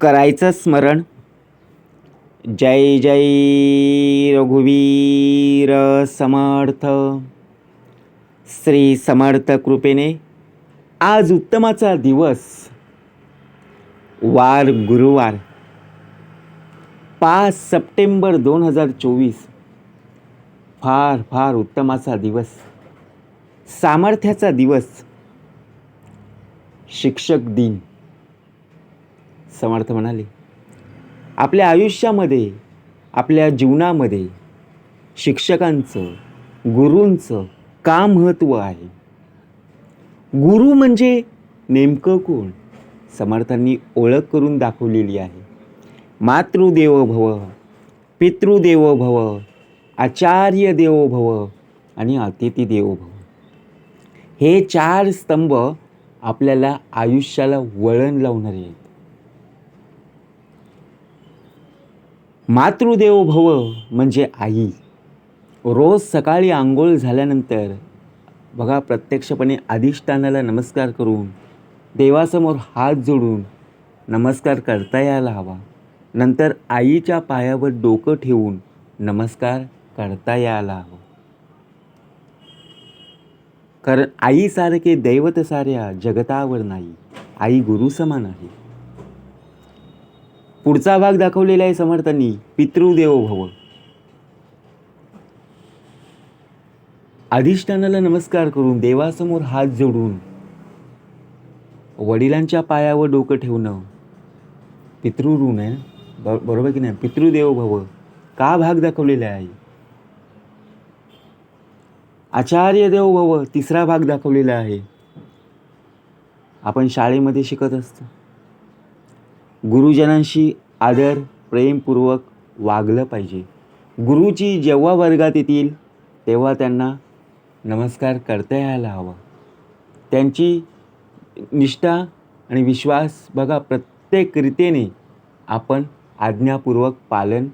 करायचं स्मरण. जय जय रघुवीर समर्थ. श्री समर्थ कृपेने आज उत्तमाचा दिवस. वार गुरुवार. पाच सप्टेंबर दोन हजार चोवीस. फार फार उत्तमाचा दिवस. सामर्थ्याचा दिवस. शिक्षक दिन. समर्थ म्हणाले आपल्या आयुष्यामध्ये आपल्या जीवनामध्ये शिक्षकांचं गुरूंचं का महत्त्व आहे. गुरु म्हणजे नेमकं कोण? समर्थांनी ओळख करून दाखवलेली आहे. मातृदेवो भव पितृदेव भव आचार्य देवो भव आणि अतिथी देवो भव हे चार स्तंभ आपल्याला आयुष्याला वळण लावणारे आहेत. मातृदेव भव म्हणजे आई. रोज सकाळी आंघोळ झाल्यानंतर बघा प्रत्यक्षपणे अधिष्ठानाला नमस्कार करून देवासमोर हात जोडून नमस्कार करता यायला हवा. नंतर आईच्या पायावर डोकं ठेवून नमस्कार करता यायला हवं. कारण आईसारखे दैवत साऱ्या जगतावर नाही. आई गुरु समान आहे. पुढचा भाग दाखवलेला आहे समर्थांनी पितृदेवो भव. अधिष्ठानाला नमस्कार करून देवासमोर हात जोडून वडिलांच्या पायावर डोकं ठेवणं पितृऋण आहे बरोबर की नाही? पितृदेव भव. का भाग दाखवलेला आहे? आचार्य देव भव तिसरा भाग दाखवलेला आहे. आपण शाळेमध्ये शिकत असतो. गुरुजनांशी आदर प्रेमपूर्वक वागलं पाहिजे. गुरुजी जेव्हा वर्गात येतील तेव्हा त्यांना नमस्कार करता यायला हवा. त्यांची निष्ठा आणि विश्वास बघा प्रत्येक रीतीने आपण आज्ञापूर्वक पालन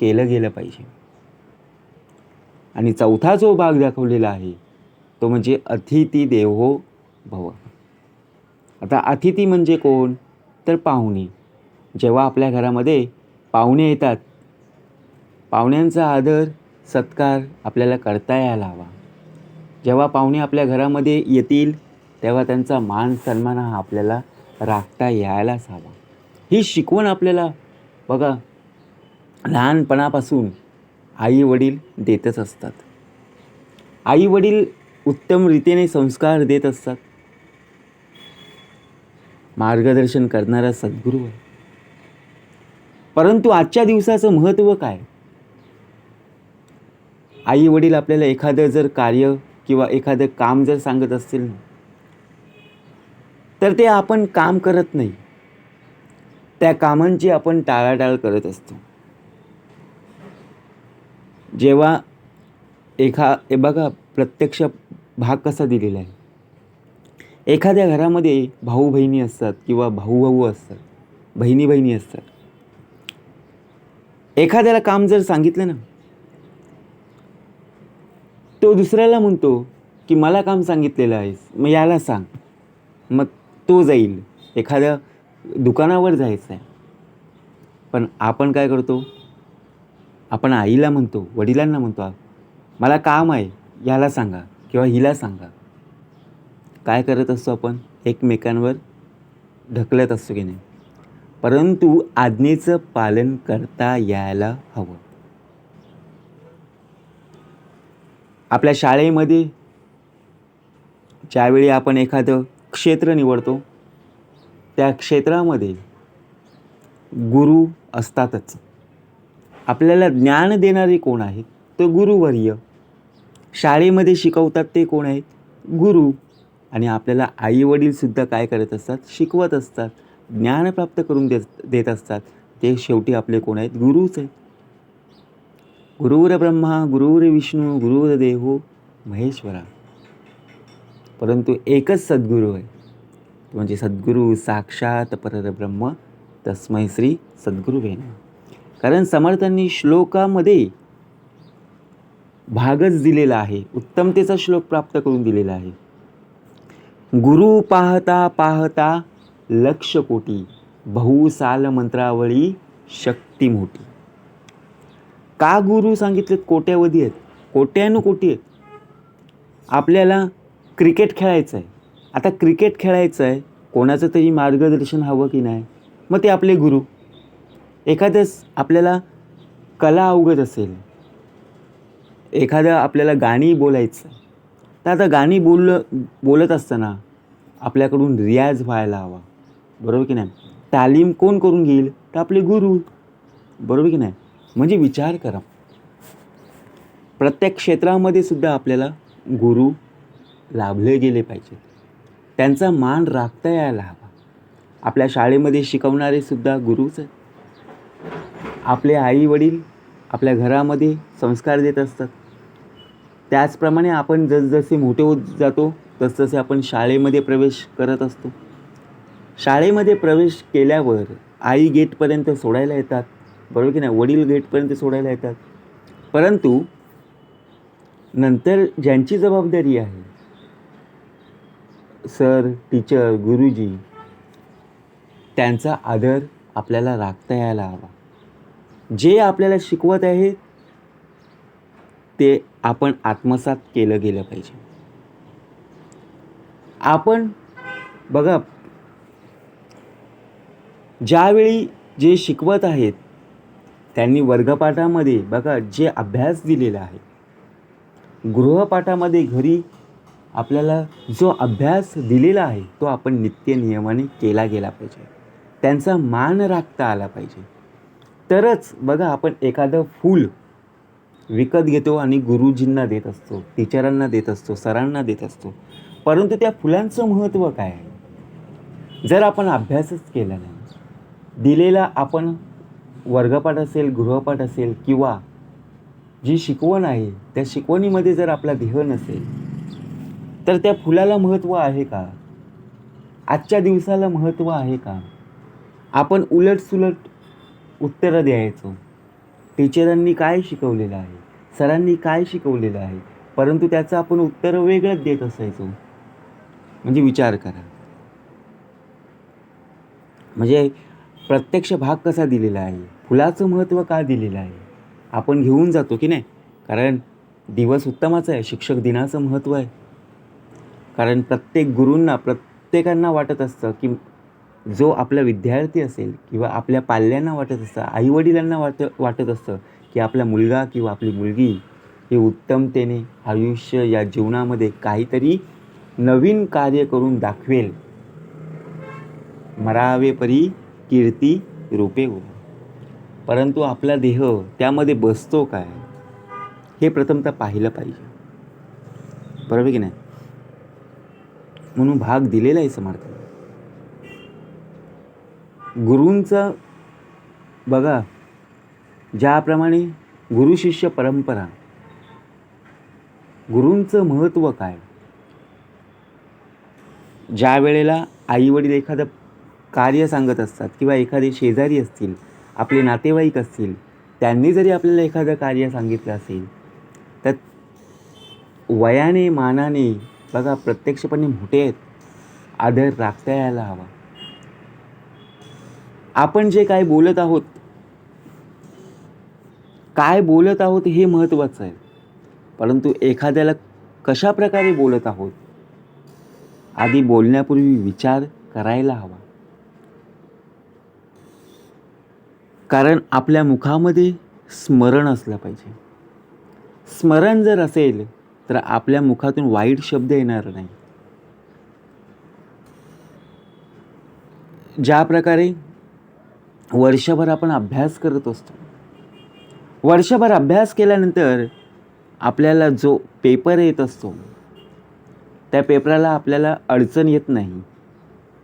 केलं गेलं पाहिजे. आणि चौथा जो भाग दाखवलेला आहे तो म्हणजे अतिथी देवो भव. आता अतिथी म्हणजे कोण? तर पाहुणे. जेव्हा आपल्या घरामध्ये पाहुणे येतात पाहुण्यांचा आदर सत्कार आपल्याला करता यायला हवा. जेव्हा पाहुणे आपल्या घरामध्ये येतील तेव्हा त्यांचा मान सन्मान हा आपल्याला राखता यायलाच हवा. ही शिकवण आपल्याला बघा लहानपणापासून आई वडील देतच असतात. आई वडील उत्तम रीतीने संस्कार देत असतात. मार्गदर्शन करणारा सद्गुरू आहे. परंतु आजच्या दिवसाचं महत्त्व काय? आई वडील आपल्याला एखादं जर कार्य किंवा एखादं काम जर सांगत असतील ना तर ते आपण काम करत नाही. त्या कामांची आपण टाळाटाळ करत असतो. जेव्हा एखा ए बघा प्रत्यक्ष भाग कसा दिलेला आहे. एखाद्या घरामध्ये भाऊ बहिणी असतात किंवा भाऊ भाऊ असतात बहिणी बहिणी असतात. एखाद्याला काम जर सांगितलं ना तो दुसऱ्याला म्हणतो की मला काम सांगितलेलं आहेस मग याला सांग. मग तो जाईल. एखाद्या दुकानावर जायचं आहे पण आपण काय करतो? आपण आईला म्हणतो वडिलांना म्हणतो मला काम आहे याला सांगा किंवा हिला सांगा. काय करत असतो आपण? एकमेकांवर ढकलत असतो की नाही? परंतु आज्ञेचं पालन करता यायला हवं. आपल्या शाळेमध्ये ज्यावेळी आपण एखादं क्षेत्र निवडतो त्या क्षेत्रामध्ये गुरु असतातच. आपल्याला ज्ञान देणारे कोण आहेत? तर गुरुवर्य. शाळेमध्ये शिकवतात ते कोण आहेत? गुरु. आणि आपल्याला आईवडीलसुद्धा काय करत असतात? शिकवत असतात. ज्ञान प्राप्त करून देत देत असतात. ते शेवटी आपले कोण आहेत? गुरुच आहेत. गुरुर ब्रह्मा गुरुर विष्णू गुरुर देहो महेश्वरा. परंतु एकच सद्गुरू आहे. तो म्हणजे सद्गुरू साक्षात परब्रह्म तस्मै श्री सद्गुरू नमः. कारण समर्थांनी श्लोकामध्ये भागच दिलेला आहे. उत्तमतेचा श्लोक प्राप्त करून दिलेला आहे. गुरु पाहता पाहता लक्ष कोटी बहुसाल मंत्रावळी शक्ती मोठी का गुरु सांगितलेत कोट्यावधी आहेत? कोट्यानुकोटी आहेत. आपल्याला क्रिकेट खेळायचं आहे आता क्रिकेट खेळायचं आहे कोणाचं तरी मार्गदर्शन हवं की नाही? मग ते आपले गुरु. एखाद्यास आपल्याला कला अवगत असेल. एखादं आपल्याला गाणी बोलायचं. तर आता गाणी बोललं बोलत असताना आपल्याकडून रियाज व्हायला हवा. बरोबर की नाही? तालीम कोण करून घेईल? तर आपले गुरु. बरोबर की नाही? म्हणजे विचार करा. प्रत्येक क्षेत्रामध्ये सुद्धा आपल्याला गुरु लाभले गेले पाहिजेत. त्यांचा मान राखता यायला हवा. आपल्या शाळेमध्ये शिकवणारे सुद्धा गुरुच आहेत. आपले आई वडील आपल्या घरामध्ये संस्कार देत असतात. त्याचप्रमाणे आपण जसजसे मोठे होत जातो तसतसे आपण शाळेमध्ये प्रवेश करत असतो. शाळेमध्ये प्रवेश केल्यावर आई गेटपर्यंत सोडायला येतात. बरोबर की नाही? वडील गेटपर्यंत सोडायला येतात. परंतु नंतर ज्यांची जबाबदारी आहे सर टीचर गुरुजी त्यांचा आदर आपल्याला राखता यायला हवा. जे आपल्याला शिकवत आहेत ते आपण आत्मसात केलं गेलं पाहिजे. आपण बघा ज्यावेळी जे शिकवत आहेत त्यांनी वर्गपाठामध्ये बघा जे अभ्यास दिलेला आहे. गृहपाठामध्ये घरी आपल्याला जो अभ्यास दिलेला आहे तो आपण नित्य नियमाने केला गेला पाहिजे. त्यांचा मान राखता आला पाहिजे. तरच बघा आपण एखादं फूल विकत घेतो आणि गुरुजींना देत असतो टीचरांना देत असतो सरांना देत असतो. परंतु त्या फुलांचं महत्त्व काय आहे? जर आपण अभ्यासच केला नाही दिलेला आपण वर्गपाठ असेल गृहपाठ असेल किंवा जी शिकवण आहे त्या शिकवणीमध्ये जर आपला ध्येय नसेल तर त्या फुलाला महत्त्व आहे का? आजच्या दिवसाला महत्त्व आहे का? आपण उलटसुलट उत्तरं द्यायचो. टीचरांनी काय शिकवलेलं आहे? सरांनी काय शिकवलेलं आहे? परंतु त्याचं आपण उत्तर वेगळंच देत असायचो. म्हणजे विचार करा. म्हणजे प्रत्यक्ष भाग कसा दिलेला आहे? फुलाचं महत्त्व का दिलेलं आहे? आपण घेऊन जातो की नाही? कारण दिवस उत्तमाचा आहे शिक्षक दिनाचं महत्त्व आहे. कारण प्रत्येक गुरूंना प्रत्येकांना वाटत असतं की जो आपला विद्यार्थी असेल किंवा आपल्या पाल्यांना वाटत असतं आईवडिलांना वाट वाटत असतं की आपला मुलगा किंवा आपली मुलगी हे उत्तमतेने आयुष्य या जीवनामध्ये काहीतरी नवीन कार्य करून दाखवेल. मरावे परी कीर्ती रूपे हो परंतु आपला देह त्यामध्ये बसतो काय? हे प्रथमतः पाहिलं पाहिजे. बरोबर की नाही? म्हणून भाग दिलेला आहे समर्थाने गुरूंचं बघा ज्याप्रमाणे गुरु शिष्य परंपरा गुरूंचं महत्त्व काय? ज्या वेळेला आईवडील एखादं कार्य सांगत असतात किंवा एखादे शेजारी असतील आपले नातेवाईक असतील त्यांनी जरी आपल्याला एखादं कार्य सांगितलं असेल तर वयाने मानाने बघा प्रत्यक्षपणे मोठे आहेत आदर राखता यायला हवा. आपण जे काय बोलत आहोत काय बोलत आहोत हे महत्त्वाचं आहे. परंतु एखाद्याला कशा प्रकारे बोलत आहोत आधी बोलण्यापूर्वी विचार करायला हवा. कारण आपल्या मुखामध्ये स्मरण असलं पाहिजे. स्मरण जर असेल तर आपल्या मुखातून वाईट शब्द येणार नाही. ज्या प्रकारे वर्षभर आपण अभ्यास करत असतो. वर्षभर अभ्यास केल्यानंतर आपल्याला जो पेपर येत असतो त्या पेपराला आपल्याला अडचण येत नाही.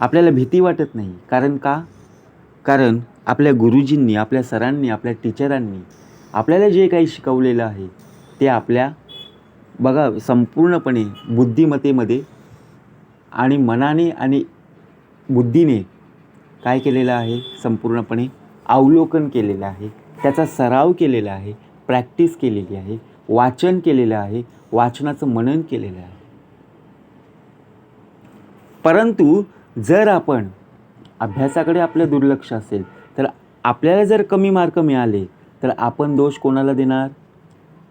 आपल्याला भीती वाटत नाही. कारण का? कारण आपल्या गुरुजींनी आपल्या सरांनी आपल्या टीचरांनी आपल्याला जे काही शिकवलेलं आहे ते आपल्या बघा संपूर्णपणे बुद्धिमत्तेमध्ये आणि मनाने आणि बुद्धीने काय केलेलं आहे संपूर्णपणे अवलोकन केलेलं आहे त्याचा सराव केलेला आहे प्रॅक्टिस केलेली आहे वाचन केलेलं आहे वाचनाचं मनन केलेलं आहे. परंतु जर आपण अभ्यासाकडे आपलं दुर्लक्ष असेल आपल्याला जर कमी मार्क मिळाले तर आपण दोष कोणाला देणार?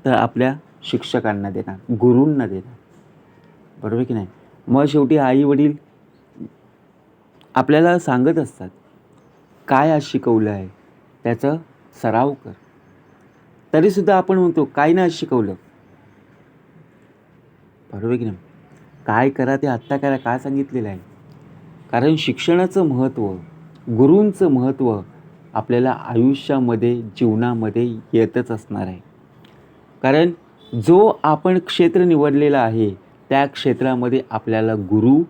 तर आपल्या शिक्षकांना देणार गुरूंना देणार. बरोबर की नाही? मग शेवटी आई वडील आपल्याला सांगत असतात काय आज शिकवलं आहे? त्याचा सराव कर. तरीसुद्धा आपण म्हणतो काय नाही आज शिकवलं. बरोबर की नाही? काय करा ते आत्ता करा काय सांगितलेलं आहे? कारण शिक्षणाचं महत्त्व गुरूंचं महत्त्व आपल्याला आयुष्यामध्ये जीवनामध्ये येतच असणार आहे. कारण जो आपण क्षेत्र निवडलेला आहे त्या क्षेत्रामध्ये आपल्याला गुरु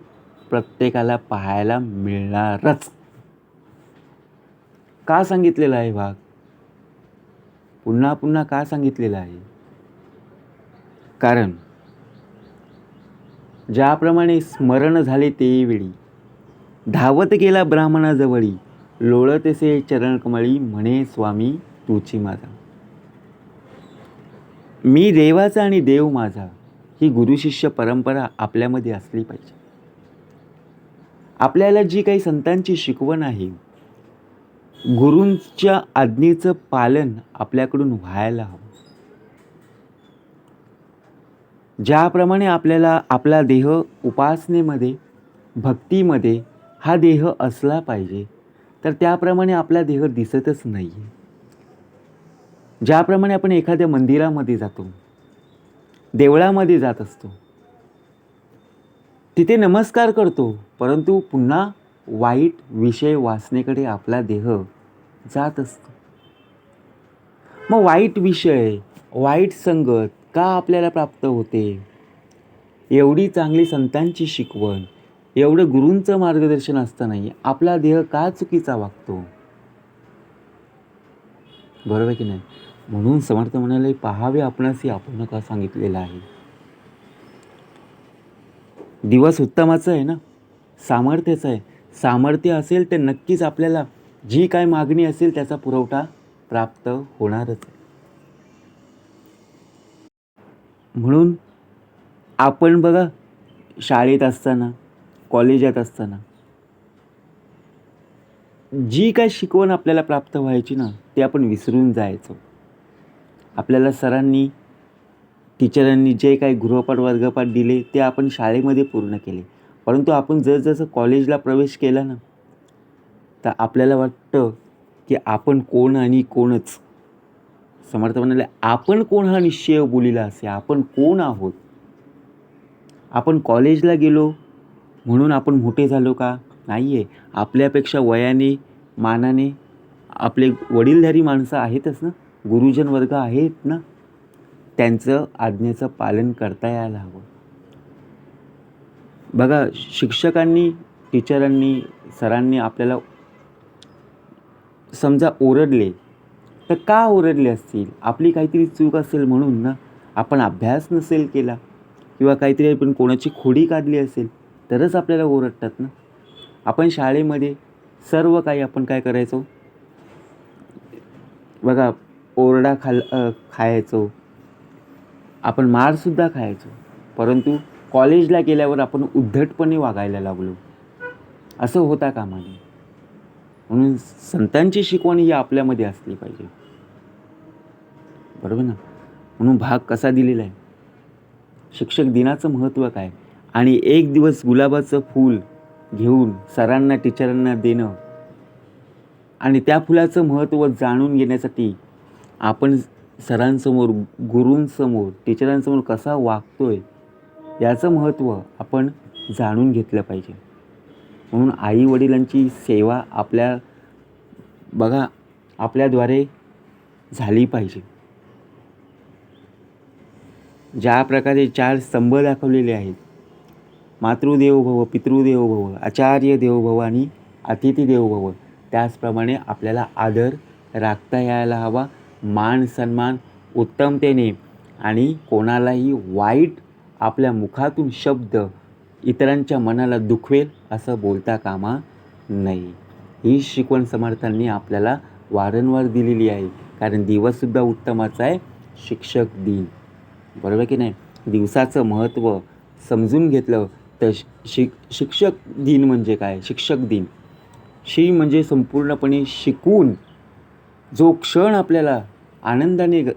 प्रत्येकाला पाहायला मिळणारच. का सांगितलेला आहे भाग? पुन्हा पुन्हा का सांगितलेलं आहे? कारण ज्याप्रमाणे स्मरण झाले ते वेळी धावत गेला ब्राह्मणाजवळी लोळतसे चरणकमळी म्हणे स्वामी तुची माझा. मी देवाचा आणि देव माझा ही गुरुशिष्य परंपरा आपल्यामध्ये असली पाहिजे. आपल्याला जी काही संतांची शिकवण आहे गुरूंच्या आज्ञेचं पालन आपल्याकडून व्हायला हवं. ज्याप्रमाणे आपल्याला आपला देह उपासनेमध्ये भक्तीमध्ये हा देह असला पाहिजे तर त्याप्रमाणे आपला देह दिसतच नाही. आहे ज्याप्रमाणे आपण एखाद्या मंदिरामध्ये जातो देवळामध्ये जात असतो तिथे नमस्कार करतो परंतु पुन्हा वाईट विषय वाचनेकडे आपला देह जात असतो. मग वाईट विषय वाईट संगत का आपल्याला प्राप्त होते? एवढी चांगली संतांची शिकवण एवढं गुरूंचं मार्गदर्शन असतानाही आपला देह का चुकीचा वागतो? बरोबर की नाही? म्हणून समर्थ म्हणाले पहावे आपणास आपण का सांगितलेलं आहे? दिवस उत्तमाचं आहे ना? सामर्थ्याचं आहे. सामर्थ्य असेल तर नक्कीच आपल्याला जी काय मागणी असेल त्याचा पुरवठा प्राप्त होणारच आहे. म्हणून आपण बघा शाळेत असताना कॉलेजात असताना. जी काय शिकवण आपल्याला प्राप्त व्हायची ना ते आपण विसरून जायचो. आपल्याला सरांनी टीचरांनी जे काही गृहपाठ वर्गपाठ दिले ते आपण शाळेमध्ये पूर्ण केले. परंतु आपण जसजसं कॉलेजला प्रवेश केला ना तर आपल्याला वाटतं की आपण कोण आणि कोणच. समर्थ म्हणाले आपण कोण हा निश्चय बोलीला असे? आपण कोण आहोत? आपण कॉलेजला गेलो म्हणून आपण मोठे झालो का? नाही आहे आपल्यापेक्षा वयाने मानाने आपले वडीलधारी माणसं आहेतच ना? गुरुजन वर्ग आहेत ना? त्यांचं आज्ञेचं पालन करता यायला हवं. बघा शिक्षकांनी टीचरांनी सरांनी आपल्याला समजा ओरडले तर का ओरडले असतील? आपली काहीतरी चूक असेल म्हणून ना? आपण अभ्यास नसेल केला किंवा काहीतरी आपण कोणाची खोडी काढली असेल तरच आपल्याला ओरडतात ना. आपण शाळेमध्ये सर्व काही आपण काय करायचो? बघा ओरडा खाल खायचो. आपण मारसुद्धा खायचो. परंतु कॉलेजला गेल्यावर आपण उद्धटपणे वागायला लागलो. असं होता कामाने. म्हणून संतांची शिकवण ही आपल्यामध्ये असली पाहिजे. बरोबर ना? म्हणून भाग कसा दिलेला आहे? शिक्षक दिनाचं महत्त्व काय? आणि एक दिवस गुलाबाचं फूल घेऊन सरांना टीचरांना देणं. आणि त्या फुलाचं महत्त्व जाणून घेण्यासाठी आपण सरांसमोर गुरूंसमोर टीचरांसमोर कसा वागतो आहे याचं महत्त्व आपण जाणून घेतलं पाहिजे. म्हणून आई वडिलांची सेवा आपल्या बघा आपल्याद्वारे झाली पाहिजे. ज्या प्रकारे चार स्तंभ दाखवलेले आहेत मातृदेव भव पितृदेव भव आचार्य देवभव आणि अतिथी देवभव त्याचप्रमाणे आपल्याला आदर राखता यायला हवा मान सन्मान उत्तमतेने आणि कोणालाही वाईट आपल्या मुखातून शब्द इतरांच्या मनाला दुखवेल असं बोलता कामा नये. ही शिकवण समर्थांनी आपल्याला वारंवार दिलेली आहे. कारण दिवससुद्धा उत्तमाचा आहे. शिक्षक दिन. बरोबर की नाही? दिवसाचं महत्त्व समजून घेतलं तर शिक शिक्षक दिन म्हणजे काय? शिक्षक दिन. शी म्हणजे संपूर्णपणे शिकून जो क्षण आपल्याला आनंदाने ग-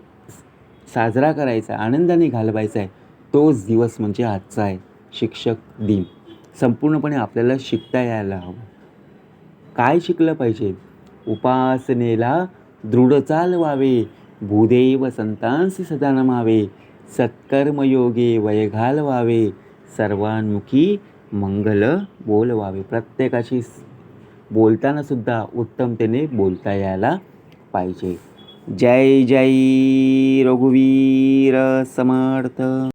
साजरा करायचा आहे आनंदाने घालवायचा आहे तोच दिवस म्हणजे आजचा आहे शिक्षक दिन. संपूर्णपणे आपल्याला शिकता यायला हवं. काय शिकलं पाहिजे? उपासनेला दृढ चालवावे भूदेव संतांसी सदा नमावे. सत्कर्मयोगे वय घालवावे. सर्वांमुखी मंगल बोलवावे. प्रत्येकाशी बोलतानासुद्धा बोलताना सुद्धा उत्तमतेने बोलता यायला पाहिजे. जय जय रघुवीर समर्थ.